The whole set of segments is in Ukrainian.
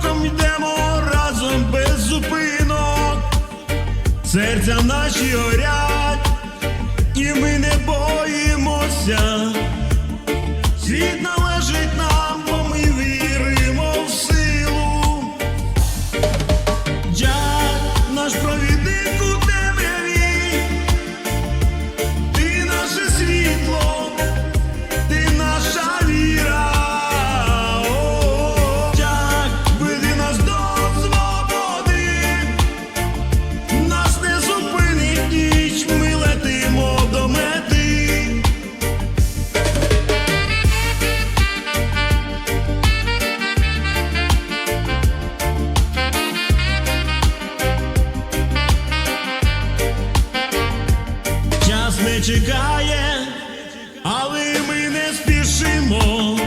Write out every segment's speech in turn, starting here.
кроком йдемо разом без зупинок, серця наші горять, і ми не боїмося. чекає, але ми не спішимо.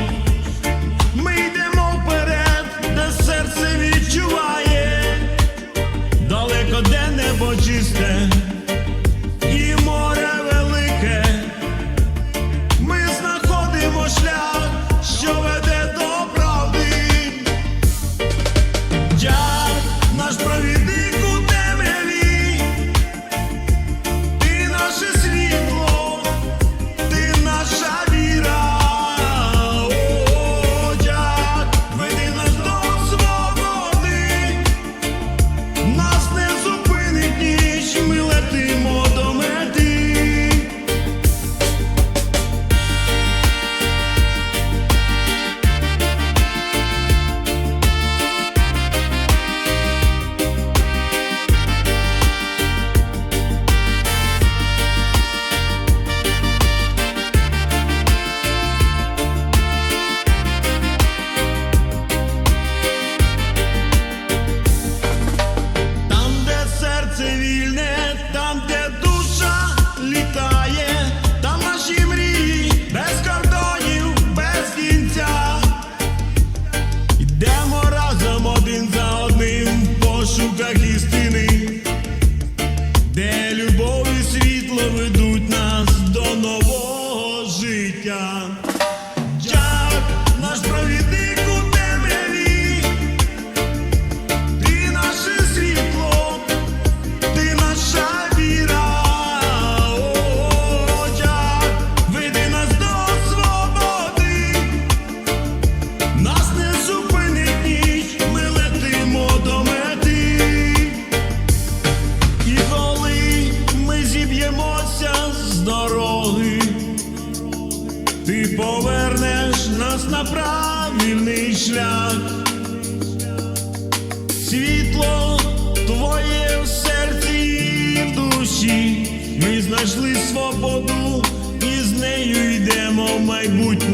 Ми йдемо вперед, де серце відчуває, далеко де небо чисте. love with дороги, ти повернеш нас на правильний шлях, світло твоє в серці і в душі, ми знайшли свободу і з нею йдемо в майбутнє.